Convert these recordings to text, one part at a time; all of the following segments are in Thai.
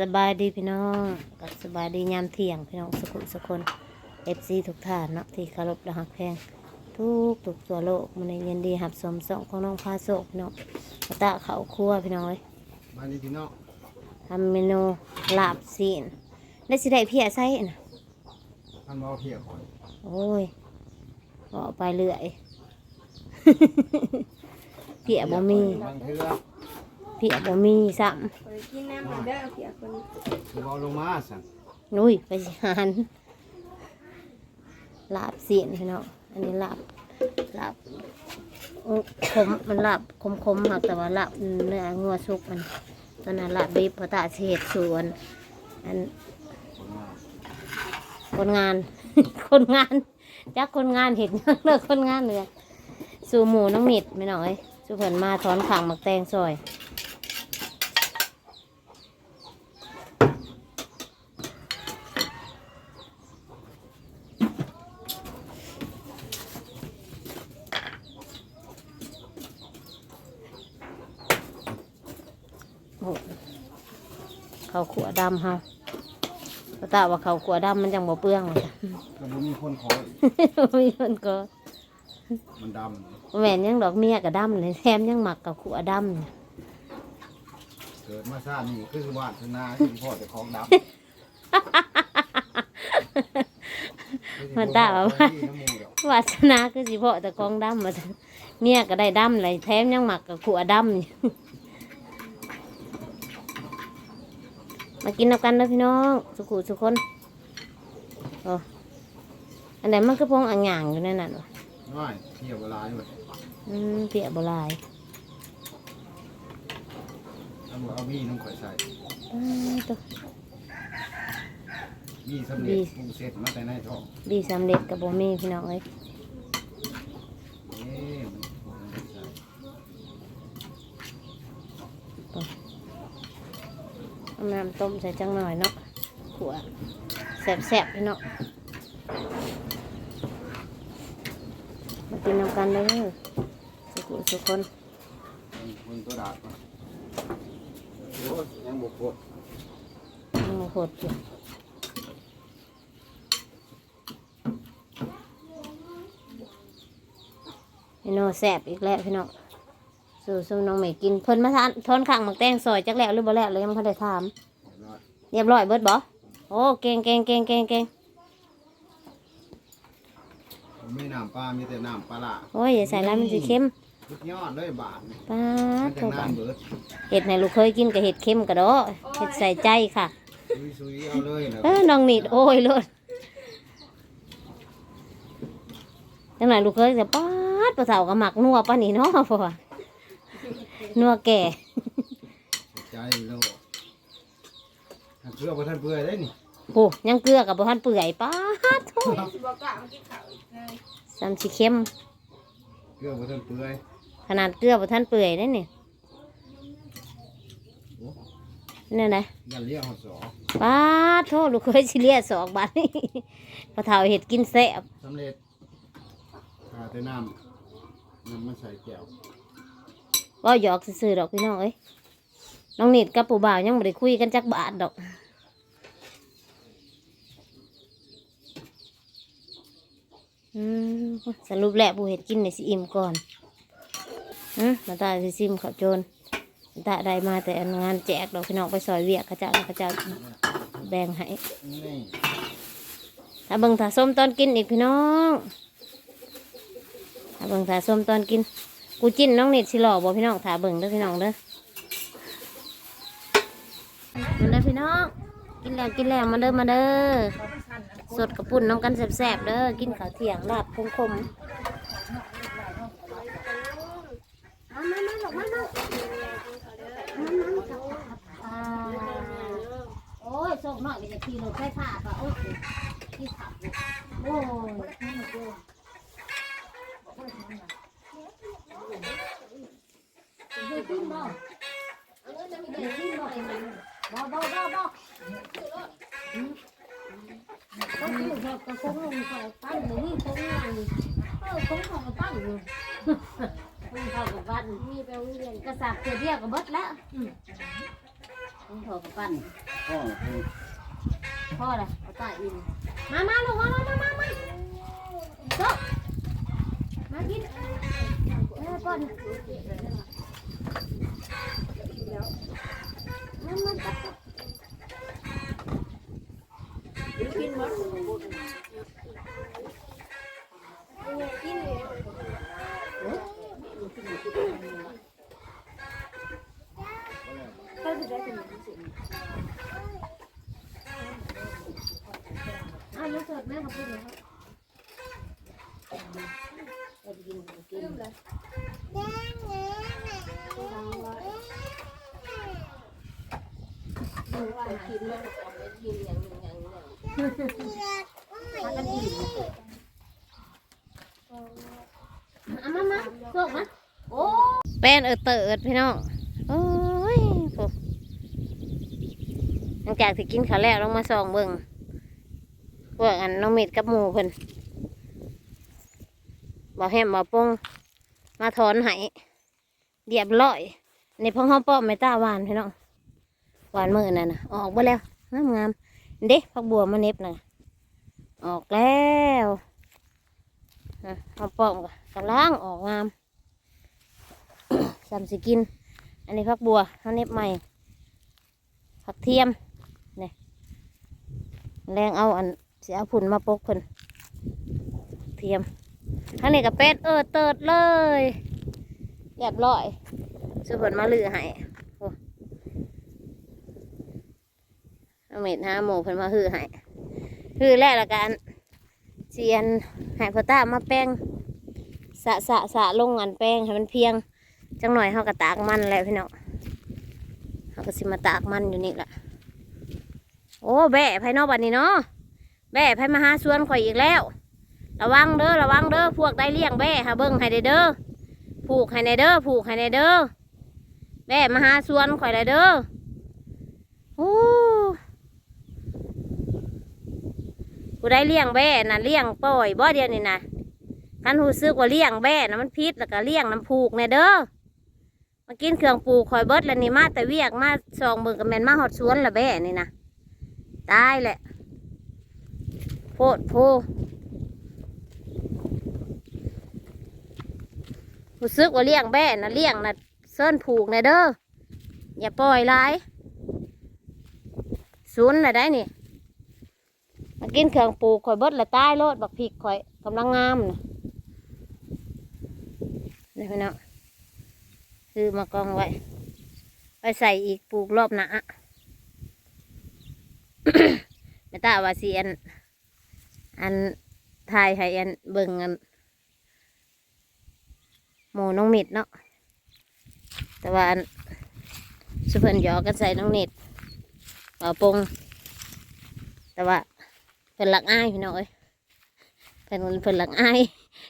สบายดีพี่น้องกับสบายดียามเที่ยงพี่น้องสุขุสุคนเอฟซีทุกท่านเนาะที่เคารพและหักแพงทุกทุกตัวโลกมันในเย็นดีหับสมสองของน้องพาโศกพี่น้องกระตะเขาวคั่วพี่น้องเลยบ้านนี้พี่น้องทำเมนูลาบซีนได้สิได้เพียใส่นะท่านว่าเพียก่อนโอ้ยก็ไปเรื่อยเพียบ่มีบางเทื่อ เพียบ่มีซ้ไปกินน้ำมันเด้อเพียคนคือเอาลงมาสั่งำนุ้ยไปสิหานลาบซีนพี่น้องอันนี้ลาบลาบอื้อขมมันลาบขมขมๆค่ะแต่ว่าลาบเนื้องัวสุกมันตอนนั้นลาบบีบพอตาเศษส่วนอันคนมาคนงาน คนงานจักคนงานเห็นเลิกคนงานเลยสู่หมูน้องมิดไม่หน่อยสู่เพิ่นมาถอนขางหมักแตงซอย เขาวขัวดำเฮาพระตาว่าเขาวขัวดำมันจังบ่เปลืองเลยจ้ะก็บ่มีคนขออีกมีคนก็มันดแม่นยังดอกเมียกับดำเลยแถมยังหมักกับขัวดำเนี่ยำเกิดมาชาตินี่คือวาสนาที่พ่อแต่ของดำมันตาว่าที่น้ำมูกดอกวาสนาคือสิเพาะแต่กองดำมาซั่นเมียก็ได้ดำเลยแถมยังหมักกับขัวดำอยู่ มากินนับกันนะพี่น้อง สุขุสุคนโอ้อันไหนมันคือพงอ่างหย่างอยู่นั่นน่ะวะน้อยเที่ยวเวลาอยู่อืมเปียบหลายตำรวจเอาบี้น้ำข่อยใส่อืมตัวบี้สำเร็จปรุงเสร็จมาแต่ในท้องดีสำเร็จกับบ่มีพี่น้องเอ้ย เอ๊ะมันบ่ได้ใส่ เอา น้ำต้มใส่จังหน่อยเนาะขัวแสบๆพี่น้องมากินน้ำกันเลยสุขุสุคนคนตัวดาดมาโอ้ยยังบกดยังบ่โหดอยู่พี่น้องแสบอีกแล้วพี่น้อง สู่สู่น้องเมย์กินเพิ่นมาทานทอนข้างหมักแตงซอยจักแล้วหรือบ่แล้วเลยยังไม่ได้ถามเรียบร้อยเรียบร้อยเบิดบ่โอ้เก่งเก่งเก่งเก่งเก่งมีน้ำปลา มีแต่น้ำปลาละโอ้ยอย่าใส่แล้วมันสิเค็มสุดยอดเลยบาทนี่ป้ามัดนจะโทนาบานเบิดเห็ดในลูกเคยกินกับเห็ดเค็มกระโดดเห็ดใส่ใจค่ะซุยๆเอาเลยนะเออน้องนิดโอ้ยโลดจังไหนลูกเคยจะป้าดปลาเสากับหมักนัวป้านี่เนาะพ่อว่า นัวแก่ใจแล้วถ้าเพื่อบ่ท่านเพื่อได้นี่โอ้ยังเกลือกับบ่ทันเปื่อยป้าดโทสิบอกกล่าวมากินข้าวอีกเลยซ้ำสิเค็มเพื่อบ่ท่านเพื่อขนาดเกลือบ่ทันเปื่อยได้นี่โอ้นี่นะยันเลี้ยงหอดสอป้าดโทษลูกเคยสิเลียสองบาทนี่ปลาเถาเห็ดกินแซ่บสำเร็จถ้าแต่น้ำน้ำมันใส่แก้ว ก็หยอกซื่อๆดอกพี่น้องเอ้ยน้องนิดกับปู่บ่าวยังไม่ได้คุยกันจักบาทดอกอืมสรุปแหล้วปู่เห็ดกินในสิอิ่มก่อนอืมมาตาสิซิมข้าวโจรตาได้มาแต่งานแจกดอกพี่น้องไปซอยเวียกขาเจ้าขาเจ้าแบ่งให้ถ้าเบิ่งถ้าส้มตอนกินอีกพี่น้องถ้าเบิ่งถ้าส้มตอนกิน กูจิ้นน้องเน็ตสิหล่อบ่พี่น้องถ้าเบิ่งเด้อพี่น้องเด้อมาเด้อพี่น้อง กินแล้วกินแล้วมาเด้อมาเด้อสดกระปุ่นน้ำกันแซ่บๆเด้อกินข้าวเที่ยงลาบคมๆมโอ้ยส่งหน่อยไปจะขี่รถไฟฟ้าป่ะโอ้ยที่ขับโอ้ย เฮ้ยขึ้นบ่เออจะมีเด็กขึ้นบ่เองบ่บ่บ่บ่ก็คือแบบกระโปรงใส่ปั้นหรือนี่ตรงนั้นเออตรงของปั้นอยู่มันเข้ากับบ้านมีไปโรงเรียนกระสับเกลือเดียวกับเบิดแล้วอืมต้องถอดกับปั้นพ่อคือพ่อเลยเอาตาอินมามาลูกมามามามามาโตะมากินเออก่อน มันมันตัด กินหมดกินเลยก็จะได้เป็นสิ่ง อ้าวลูกสดแม่เขาพูดเลยครับเอาไปกินกิน กินเลยกินอย่างหนึ่งอย่างหนึ่งพากันอิ่มเอามามาโชคมาโอ้เปนเออเติดพี่น้องโอ้ยโอ้หลังจากที่กินข้าวแล้วลงมาส่องเบิ่งพวกอันน้องเม็ดกับหมูเพิ่นบอกแฮมบอกปงมาถอนให้เรียบร้อยในพ่อห้องป้อมไม่ต้าวานพี่น้อง หวานมือนั่นนะออกไปแล้วงามงามเด็พักบัวมาเน็บน่ะออกแล้วอะห้องป้อมก็กำลังออกงามสามสิกิน อันนี้พักบัวเขาเน็บใหม่ผักเทียมนี่แรงเอาอันเสียผุนมาปกคนเทียมข้างนี้กับเป็ดเออเติดเลยเรียบร้อยซื้อผลมาลือให้โอ้ เม็ดห้าโมเพิ่นมาฮือให้ฮือแรกละกันเจียนให้พ่อตามาแป้งสะสะสะลงอันแป้งให้มันเพียง จังหน่อยเขาก็ตากมันแล้วพี่น้องเขาก็สิมาตากมันอยู่นี่แหละโอ้แบะภายนอกบัดนี้เนาะแบะภายมาหาสวนข่อยอีกแล้ว ระวังเด้อระวังเด้อพวกได้เลี้ยงแบะหาเบิ้งให้ได้เด้อผูกให้ในเด้อผูกให้ในเด้อแบะมาหาสวนข่อยได้เด้อโอ้ ผู้ได้เลี้ยงแบะน่ะเลี้ยงปล่อยบ่เดียวนี่นะคันหูซึกว่าเลี้ยงแบ่นะมันพิษแล้วก็เลี้ยงน้ำผูกในเด้อมากินเครื่องปลูกคอยเบิดแล้วนี่มาแต่เวียกมาซองเบิ่งกับแมนมาหอดสวนละแบ่นี่นะตายแหละโพดโพหูซึกว่าเลี้ยงแบ่นะเลี้ยงนะเส้นผูกในเด้ออย่าปล่อยหลายศูนย์น่ะได้นี่ มากินเครื่องปลูกคอยเบิดและใตายโลดบักพริกคอยกำลังงามนะนี่พี่น้องคือมากองไว้ ไปใส่อีกปลูกรอบหนาไม่ตาว่าสีอัน อันทายให้อันเบิ่งอันหมูน้องมิดเนาะ แต่ว่าอันสุเพิ่นหยอกกันใส่น้องนิดเอาปงแต่ว่า พิ่นหลักอ้ายพี่น้องเอ้ยเพิ่นเพิ่นหลักอ้าย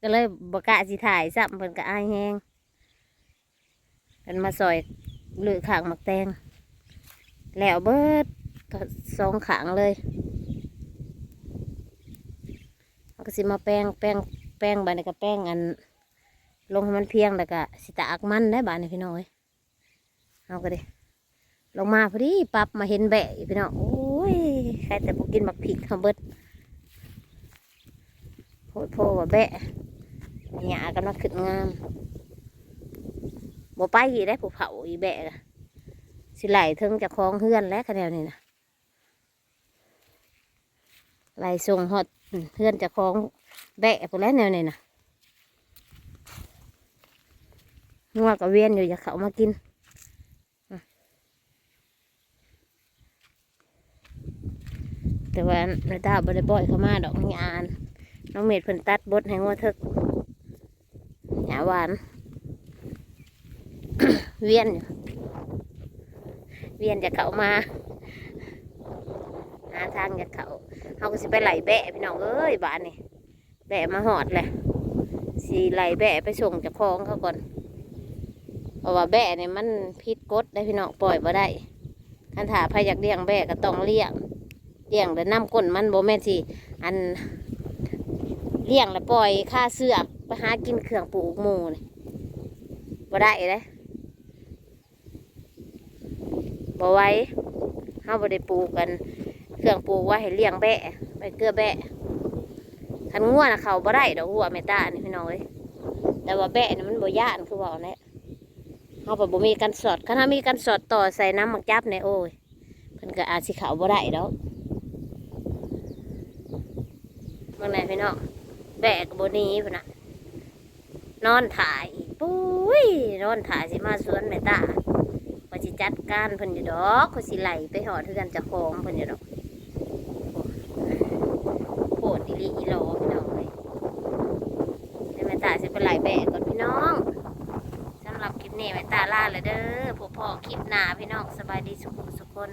ก็เลยบกล้าสิถ่ายซ้ำเพิ่นก็อายแฮงเพิ่นมาซอยลือขางหมักแตงแล้วเบิดก็สองขางเลยเขาก็สิมาแป้งแป้งแป้งบานนี้ก็แป้งอัน ลงให้มันเพียงแล้วก็สิตากมันได้บานนี้พี่น้อยเอาก็ดิลงมาพอดีปรับมาเห็นแบะพี่น้องโอ้ย ใครแต่พวกกินบักผิกเขาเบิดโพดโพว่าแบะหยากันมาขึ้นงามบ่ไปอีได้ผูเผาอีแบะกะสิไหลถึงจะคลองเฮือนแล้วคะแนนนี่นะไหลส่งฮอดเฮือนจะคลองแบะพวกแล้วแนวนี่นะงัวกับเวียนอยู่อย่าเขามากินอะ แต่ว่าในตาบริบ่อยเข้ามาดอกงาน น้องเมดเพิ่นตัดบดให้งัวเถิกหาหวาน เวียนอยู่เวียนจะเข้ามาหาทางจะเข้าเขาก็สิไปไหลแบะพี่น้องเอ้ยบ้านนี่แบะมาหอดเลยสีไหลแบะไปส่งจากคลองเขาก่อนเพราะว่าแบะเนี่ยมันพิษกฎได้พี่น้องปล่อยบ่ได้คันถาพาอยากเลี้ยงแบะก็ต้องเลี้ยง เลี้ยงแต่น้ำก้นมันบ่แม่นสิอันเลี้ยงแล้วปล่อยค่าเสือกไปหากินเครื่องปลูกหมูนี่บ่ได้เลยบ่ไว้เฮาบ่ได้ปลูกกัน เครื่องปลูกไว้ให้เลี้ยงแบะไปเกลือแบะคันงัวนะเขาบ่ได้ดอกหัวแม่ตานี่พี่น้องเอ้ยแต่ว่าแบะนี่มันบ่ย่านคือเว่าแหละเฮาก็บ่มีกันสอดคันเฮามีกันสอดต่อใส่น้ำหมักจับในโอ้ยเพิ่นก็อาจสิเขาบ่ได้ดอก เมื่อไหร่พี่น้องแบกบ่หนี้พุ่นะนอนถ่ายปุ้ยนอนถ่ายสิมาสวนแม่ตาว่าสิจัดการเพิ่นอยู่ดอกเขาสิไหลไปหอดคือกันจะคองเพิ่นอยู่ดอกโผดอีลีอีหลอพี่น้องเลยเดี๋ยวแม่ตาสิไปไหลแบกก่อนพี่น้องสำหรับคลิปนี้แม่ตาล่าเลยเด้อพวพ่อคลิปหน้าพี่น้องสบายดีสุขสุขคน